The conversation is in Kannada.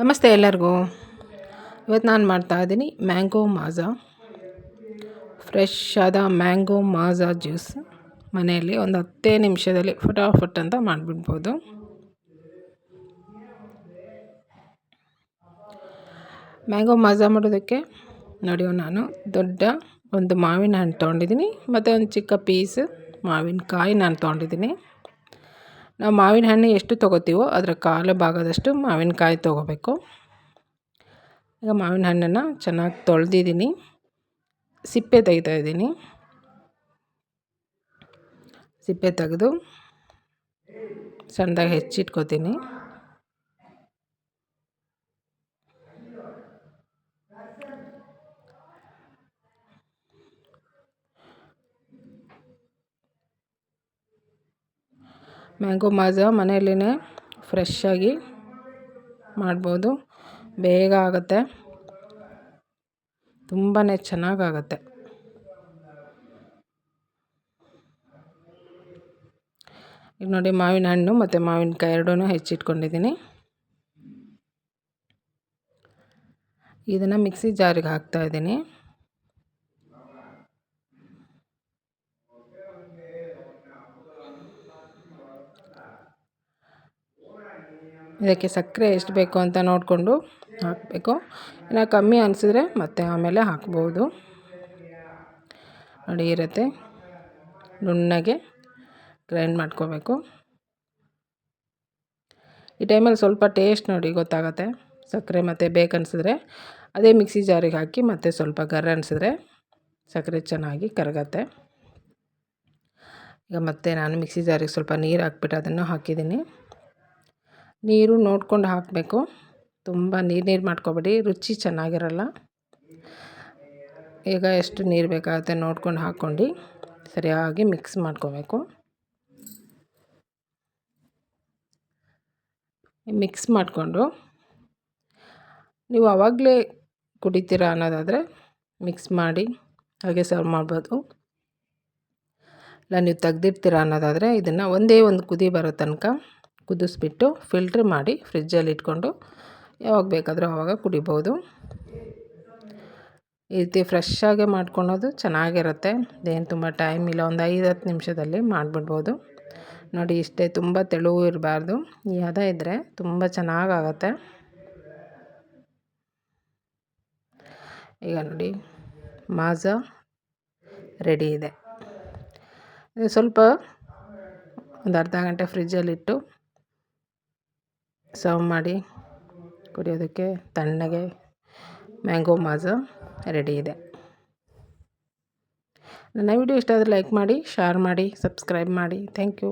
ನಮಸ್ತೆ ಎಲ್ಲರಿಗೂ. ಇವತ್ತು ನಾನು ಮಾಡ್ತಾ ಇದ್ದೀನಿ ಮ್ಯಾಂಗೋ ಮಾಜಾ. ಫ್ರೆಶ್ ಆದ ಮ್ಯಾಂಗೋ ಮಾಜಾ ಜ್ಯೂಸ್. ಮನೆಯಲ್ಲಿ ಒಂದು ಹತ್ತೇ ನಿಮಿಷದಲ್ಲಿ ಫಟಾಫಟ್ ಅಂತ ಮಾಡಿಬಿಡ್ಬೋದು. ಮ್ಯಾಂಗೋ ಮಾಜಾ ಮಾಡೋದಕ್ಕೆ ನೋಡಿ ನಾನು ದೊಡ್ಡ ಒಂದು ಮಾವಿನ ಹಣ್ಣು ತೊಗೊಂಡಿದ್ದೀನಿ, ಮತ್ತು ಒಂದು ಚಿಕ್ಕ ಪೀಸ್ ಮಾವಿನಕಾಯಿ ನಾನು ತೊಗೊಂಡಿದ್ದೀನಿ. ನಾವು ಮಾವಿನ ಹಣ್ಣು ಎಷ್ಟು ತೊಗೋತೀವೋ ಅದರ ಕಾಲು ಭಾಗದಷ್ಟು ಮಾವಿನಕಾಯಿ ತೊಗೋಬೇಕು. ಈಗ ಮಾವಿನ ಹಣ್ಣನ್ನು ಚೆನ್ನಾಗಿ ತೊಳೆದಿದ್ದೀನಿ. ಸಿಪ್ಪೆ ತೆಗಿತಾ ಇದ್ದೀನಿ. ಸಿಪ್ಪೆ ತೆಗೆದು ಸಣ್ಣದಾಗಿ ಹೆಚ್ಚಿಟ್ಕೋತೀನಿ. ಮ್ಯಾಂಗೋ ಮಾಜಾ ಮನೆಯಲ್ಲೇ ಫ್ರೆಶ್ಶಾಗಿ ಮಾಡ್ಬೋದು. ಬೇಗ ಆಗುತ್ತೆ. ತುಂಬಾ ಚೆನ್ನಾಗಾಗತ್ತೆ. ಈಗ ನೋಡಿ ಮಾವಿನ ಹಣ್ಣು ಮತ್ತು ಮಾವಿನಕಾಯಿ ಎರಡೂ ಹೆಚ್ಚಿಟ್ಕೊಂಡಿದ್ದೀನಿ. ಇದನ್ನು ಮಿಕ್ಸಿ ಜಾರಿಗೆ ಹಾಕ್ತಾಯಿದ್ದೀನಿ ಇದಕ್ಕೆ ಸಕ್ಕರೆ ಎಷ್ಟು ಬೇಕು ಅಂತ ನೋಡಿಕೊಂಡು ಹಾಕಬೇಕು. ಇನ್ನು ಕಮ್ಮಿ ಅನಿಸಿದ್ರೆ ಮತ್ತೆ ಆಮೇಲೆ ಹಾಕ್ಬೋದು. ನೋಡಿ ಇರುತ್ತೆ ನುಣ್ಣಗೆ ಗ್ರೈಂಡ್ ಮಾಡ್ಕೋಬೇಕು. ಈ ಟೈಮಲ್ಲಿ ಸ್ವಲ್ಪ ಟೇಸ್ಟ್ ನೋಡಿ ಗೊತ್ತಾಗುತ್ತೆ. ಸಕ್ಕರೆ ಮತ್ತು ಬೇಕು ಅನಿಸಿದ್ರೆ ಅದೇ ಮಿಕ್ಸಿ ಜಾರಿಗೆ ಹಾಕಿ ಮತ್ತೆ ಸ್ವಲ್ಪ ಗರ ಅನಿಸಿದ್ರೆ ಸಕ್ಕರೆ ಚೆನ್ನಾಗಿ ಕರಗತ್ತೆ. ಈಗ ಮತ್ತೆ ನಾನು ಮಿಕ್ಸಿ ಜಾರಿಗೆ ಸ್ವಲ್ಪ ನೀರು ಹಾಕ್ಬಿಟ್ಟು ಅದನ್ನು ಹಾಕಿದ್ದೀನಿ. ನೀರು ನೋಡ್ಕೊಂಡು ಹಾಕಬೇಕು. ತುಂಬ ನೀರು ನೀರು ಮಾಡ್ಕೊಬೇಡಿ. ರುಚಿ ಚೆನ್ನಾಗಿರಲ್ಲ. ಈಗ ಎಷ್ಟು ನೀರು ಬೇಕಾಗುತ್ತೆ ನೋಡ್ಕೊಂಡು ಹಾಕ್ಕೊಂಡು ಸರಿಯಾಗಿ ಮಿಕ್ಸ್ ಮಾಡ್ಕೋಬೇಕು. ಮಿಕ್ಸ್ ಮಾಡಿಕೊಂಡು ನೀವು ಆವಾಗಲೇ ಕುಡಿತೀರಾ ಅನ್ನೋದಾದರೆ ಮಿಕ್ಸ್ ಮಾಡಿ ಹಾಗೆ ಸರ್ವ್ ಮಾಡ್ಬೋದು. ಇಲ್ಲ, ನೀವು ತೆಗ್ದಿರ್ತೀರ ಅನ್ನೋದಾದರೆ ಇದನ್ನು ಒಂದೇ ಒಂದು ಕುದಿ ಬರೋ ತನಕ ಕುದಿಸ್ಬಿಟ್ಟು ಫಿಲ್ಟ್ರ್ ಮಾಡಿ ಫ್ರಿಜ್ಜಲ್ಲಿ ಇಟ್ಕೊಂಡು ಯಾವಾಗ ಬೇಕಾದರೂ ಆವಾಗ ಕುಡಿಬೋದು. ಈ ರೀತಿ ಫ್ರೆಶ್ಶಾಗೆ ಮಾಡ್ಕೊಳೋದು ಚೆನ್ನಾಗಿರುತ್ತೆ. ಇದೇನು ತುಂಬ ಟೈಮ್ ಇಲ್ಲ, ಒಂದು ಐದು ಹತ್ತು ನಿಮಿಷದಲ್ಲಿ ಮಾಡಿಬಿಡ್ಬೋದು. ನೋಡಿ, ಇಷ್ಟೇ ತುಂಬ ತೆಳುವು ಇರಬಾರ್ದು. ಈ ಹದ ಇದ್ದರೆ ತುಂಬ ಚೆನ್ನಾಗಾಗತ್ತೆ. ಈಗ ನೋಡಿ, ಮಾಜ ರೆಡಿ ಇದೆ. ಸ್ವಲ್ಪ ಒಂದು ಅರ್ಧ ಗಂಟೆ ಫ್ರಿಜ್ಜಲ್ಲಿಟ್ಟು ಸರ್ವ್ ಮಾಡಿ ಕುಡಿಯೋದಕ್ಕೆ ತಣ್ಣಗೆ ಮ್ಯಾಂಗೋ ಮಾಜಾ ರೆಡಿ ಇದೆ. ನನ್ನ ವಿಡಿಯೋ ಇಷ್ಟ ಆದರೆ ಲೈಕ್ ಮಾಡಿ ಶೇರ್ ಮಾಡಿ ಸಬ್ಸ್ಕ್ರೈಬ್ ಮಾಡಿ. Thank you